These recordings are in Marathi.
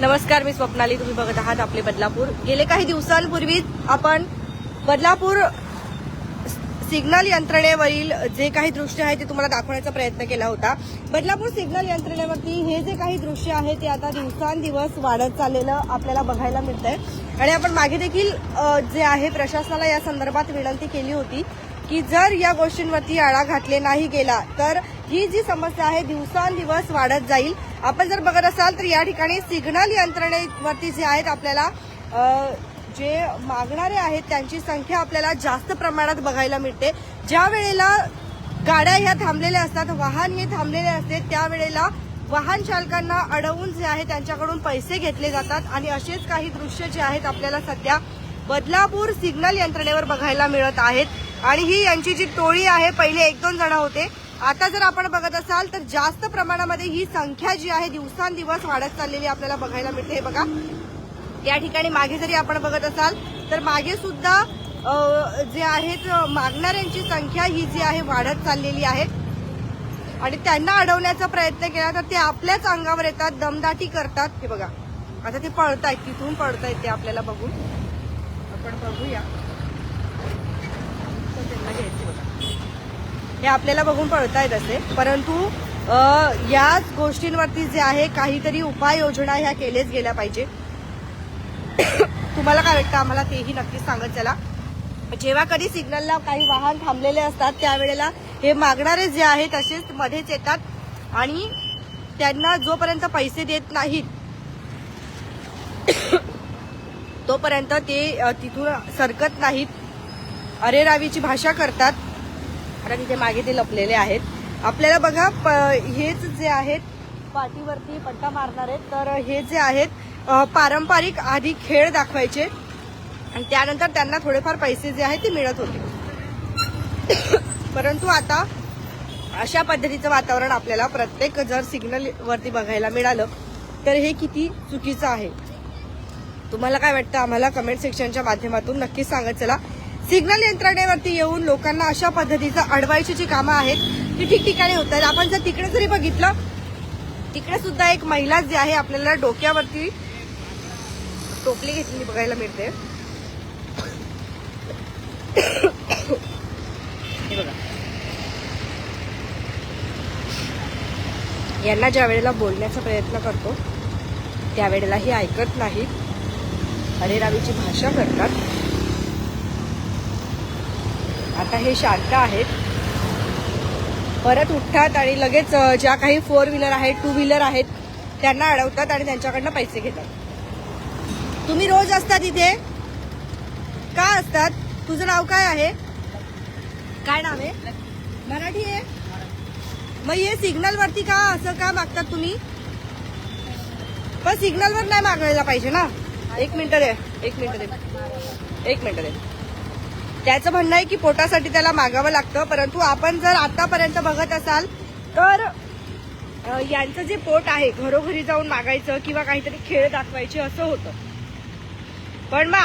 नमस्कार मी स्वप्नाली. तुम्ही बघत आहात आपले बदलापूर. गेले काही दिवसांपूर्वी आपण बदलापूर सिग्नल यंत्रणेवरील जे काही दृश्य आहे ते तुम्हाला दाखवण्याचा प्रयत्न केला होता. बदलापूर सिग्नल यंत्रणेवरती हे जे काही दृश्य आहे ते आता दिवसांदिवस वाढत चाललेलं आपल्याला बघायला मिळतंय. आणि आपण मागे देखील जे आहे प्रशासनाला या संदर्भात विनंती केली होती की जर या गोष्टींवरती आळा घातले नाही गेला तर ही जी समस्या आहे दिवसांदिवस वाढत जाईल. आपण जर बघत असाल तर या ठिकाणी सिग्नल यंत्रणेवरती जे आहेत आपल्याला जे मागणारे आहेत त्यांची संख्या आपल्याला जास्त प्रमाणात बघायला मिळते. ज्या वेळेला गाड्या ह्या थांबलेल्या असतात वाहन हे थांबलेले असते त्यावेळेला वाहन चालकांना अडवून जे आहे त्यांच्याकडून पैसे घेतले जातात. आणि असेच काही दृश्य जे आहेत आपल्याला सध्या बदलापूर सिग्नल यंत्रणेवर बघायला मिळत आहेत. आणि ही यांची जी टोळी आहे पहिले एक दोन जण होते. आता जर आपण बघत असाल तर जास्त प्रमाणामध्ये ही संख्या जी आहे दिवसांदिवस वाढत चाललेली आपल्याला बघायला मिळते. हे बघा. या ठिकाणी मागे जरी आपण बघत असाल तर मागे सुद्धा जे आहेत मागणाऱ्यांची संख्या ही जी आहे वाढत चाललेली आहे. आणि त्यांना अडवण्याचा प्रयत्न केला तर ते आपल्याच अंगावर येतात दमदाटी करतात. हे बघा. आता ते पळतायत तिथून पळतायत ते आपल्याला बघून. आपण बघूया तर त्यांना घ्यायचे बघा हे आपल्याला बघून पळतायत असे. परंतु याच गोष्टींवरती जे आहे काहीतरी उपाययोजना ह्या केल्याच गेल्या पाहिजे. तुम्हाला काय वाटतं? आम्हाला तेही नक्कीच सांगत चला. जेव्हा कधी सिग्नलला काही वाहन थांबलेले असतात त्यावेळेला हे मागणारे जे आहेत तसेच मध्येच येतात. आणि त्यांना जोपर्यंत पैसे देत नाहीत तोपर्यंत ते तिथून सरकत नाहीत. अरेरावीची भाषा करतात. आता तिथे मागे ते लपलेले आहेत. आपल्याला बघा प- हेच जे आहेत पाठीवरती पट्टा मारणार आहेत तर हे जे आहेत पारंपरिक आधी खेळ दाखवायचे. आणि त्यानंतर त्यांना थोडेफार पैसे जे आहेत ते मिळत होते. परंतु आता अशा पद्धतीचं वातावरण आपल्याला प्रत्येक जर सिग्नल वरती बघायला मिळालं तर हे किती चुकीचं आहे. तुम्हाला काय वाटतं? आम्हाला कमेंट सेक्शनच्या माध्यमातून नक्कीच सांगत चला सिग्नल यंत्रणेवरती येऊन लोकांना अशा पद्धतीचं अडवायची जी कामं आहेत ती ठिकठिकाणी होत आहेत. आपण जर तिकडे जरी बघितलं तिकडे सुद्धा एक महिला जी आहे आपल्याला डोक्यावरती टोपली घेतलेली बघायला मिळते. हे बघा. यांना ज्या वेळेला बोलण्याचा प्रयत्न करतो त्यावेळेलाही ऐकत नाहीत. अरेरावीची भाषा करतात. आता हे शांत आहेत. परत उठतात आणि लगेच ज्या काही फोर व्हीलर आहेत टू व्हीलर आहेत त्यांना अडवतात आणि त्यांच्याकडनं पैसे घेतात. तुम्ही रोज असतात इथे? का असतात? तुझं नाव काय आहे? काय नाव आहे? मराठी आहे? मग हे सिग्नल वरती का असं का मागतात तुम्ही? पण सिग्नल वर नाही मागायला पाहिजे ना. एक मिनिट रे एक मिनिट रे एक मिनिट रे त्याचं म्हणणं आहे की पोटासाठी त्याला मागावं लागतं परंतु आपण जर आतापर्यंत बघत असाल तर यांचं जे पोट आहे घरोघरी जाऊन मागायचं किंवा काहीतरी खेळ दाखवायचे असं होतं. पण मग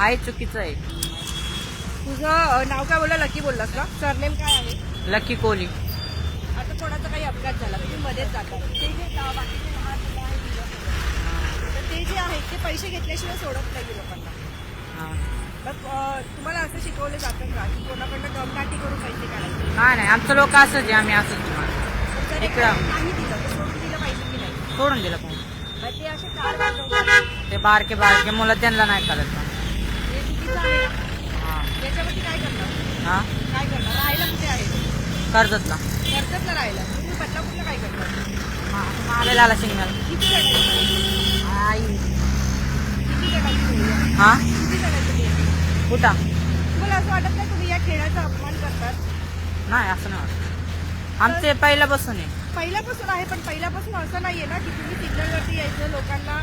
आहे की आहे चुकीचं आहे. तुझं अ, नाव काय बोलला? लकी बोललास ना सरनेम काय आहे? लकी कोहली. आता कोणाचा काही अपघात झाला? तुम्ही मध्येच जाता. ते जे अ, बाकीचे लहान मुलं आहेत, मुलं आहेत, तर ते जे आहेत ते पैसे घेतल्याशिवाय सोडत नाही लोकांना. हा. मग अ, तुम्हाला असं शिकवलं जातं का? की कोणाकडनं दमदाटी करून पैसे काढायचे? नाही नाही आमचं लोक असंच आहे आम्ही असंच आहे. पण जरी इकडं. नाही दिलं तर सोडून दिलं पाहिजे की नाही? सोडून दिलं मग ते असे कार वाजवतात. ते बारके बारके मुलं त्यांना नाही आहे. हा याच्यावरती काय करणार हा काय करणार राहायला कुठे आहे कर्जतला कर्जतला राहायला तुम्ही बदलापूरला काय करणार महाबेलाला सिग्नल किती जणांची आई किती जणांची मुली आहे? हा किती जणांची मुली आहे? कुठं तुम्हाला असं वाटत नाही तुम्ही या खेळाचा अपमान करतात नाही असं नाही वाटत. आमचे पहिल्यापासून आहे पहिल्यापासून आहे पण पहिल्यापासून असं नाहीये ना की तुम्ही सिग्नलवरती यायचं लोकांना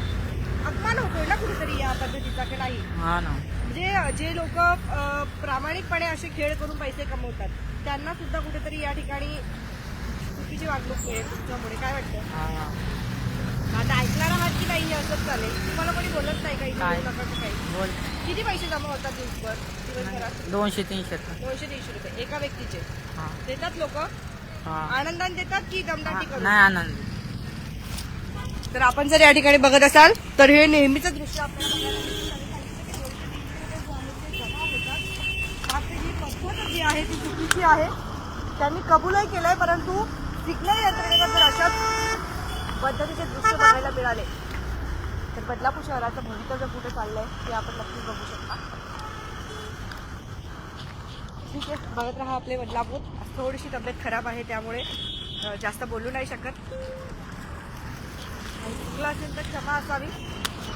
अपमान होतोय ना कुठेतरी या पद्धतीचा की नाही हा ना म्हणजे जे लोक प्रामाणिकपणे असे खेळ करून पैसे कमवतात त्यांना सुद्धा कुठेतरी या ठिकाणी चुकीची वागणूक मिळेल तुमच्यामुळे. काय वाटतं. आता ऐकणार आहात की नाही हे असंच चालेल. तुम्हाला कोणी बोलत नाही काही? काय? बोलू. किती पैसे जमा होतात दिवसभर? दिवसभरात? दोनशे तीनशे. दोनशे तीनशे रुपये. एका व्यक्तीचे. हा. देतात लोक? आनंदाने देतात की दमदाटी नाही आनंद. तर आपण जर या ठिकाणी बघत असाल तर हे नेहमीच दृश्य आपल्याला बघायला मिळतं. आणि सांगितलं की दोनशे तीनशे रुपये जमा होतात. मात्र ही पद्धत जी आहे ती चुकीची आहे. त्यांनी कबूलही केलंय परंतु सिग्नल यंत्रणेवर जर अशाच पद्धतीचे दृश्य बघायला मिळाले. तर बदलापूर शहराचं भवितव्य कुठे चाललंय ते आपण नक्की बघू शकता. ठीक आहे बघत राहा आपले बदलापूर. थोडीशी तब्येत खराब आहे त्यामुळे जास्त बोलू नाही शकत. आणि चुकलं असेल तर क्षमा असावी.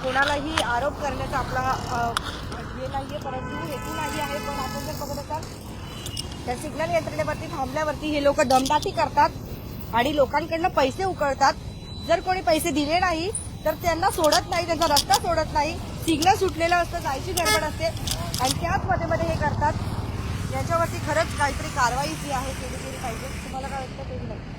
कोणालाही आरोप करण्याचा आपला हे नाही आहे परंतु हेतू नाही आहे पण आपण जर बघत असाल त्या सिग्नल यंत्रणेवरती थांबल्यावरती हे लोक दमदाटी करतात आणि लोकांकडनं पैसे उकळतात. जर कोणी पैसे दिले नाही तर त्यांना सोडत नाही त्यांचा रस्ता सोडत नाही. सिग्नल सुटलेलं असतं जायची गडबड असते. आणि त्याच मध्ये मध्ये हे करतात. याच्यावरती खरंच काहीतरी कारवाई जी आहे केली गेली पाहिजे. तुम्हाला काय वाटतं ते नाही